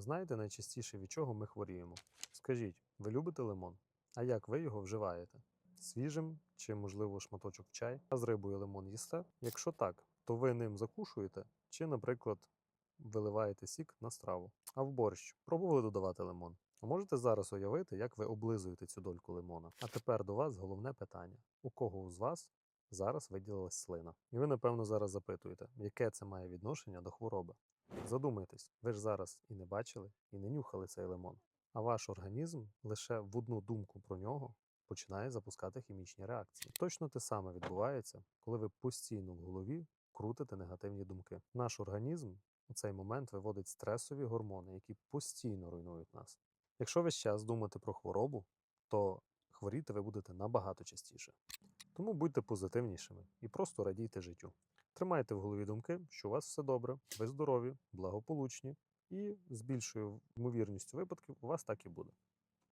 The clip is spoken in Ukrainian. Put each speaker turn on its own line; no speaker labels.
знаєте найчастіше від чого ми хворіємо? Скажіть, ви любите лимон? А як ви його вживаєте? Свіжим чи, можливо, шматочок в чай? А з рибою лимон їсте? Якщо так, то ви ним закушуєте чи, наприклад, виливаєте сік на страву. А в борщ пробували додавати лимон? А можете зараз уявити, як ви облизуєте цю дольку лимона? А тепер до вас головне питання: у кого з вас зараз виділилась слина? І ви, напевно, зараз запитуєте, яке це має відношення до хвороби? Задумайтесь, ви ж зараз і не бачили, і не нюхали цей лимон. А ваш організм лише в одну думку про нього починає запускати хімічні реакції. Точно те саме відбувається, коли ви постійно в голові крутите негативні думки. Наш організм у цей момент виводить стресові гормони, які постійно руйнують нас. Якщо весь час думати про хворобу, то хворіти ви будете набагато частіше. Тому будьте позитивнішими і просто радійте життю. Тримайте в голові думки, що у вас все добре, ви здорові, благополучні, і з більшою ймовірністю випадків у вас так і буде.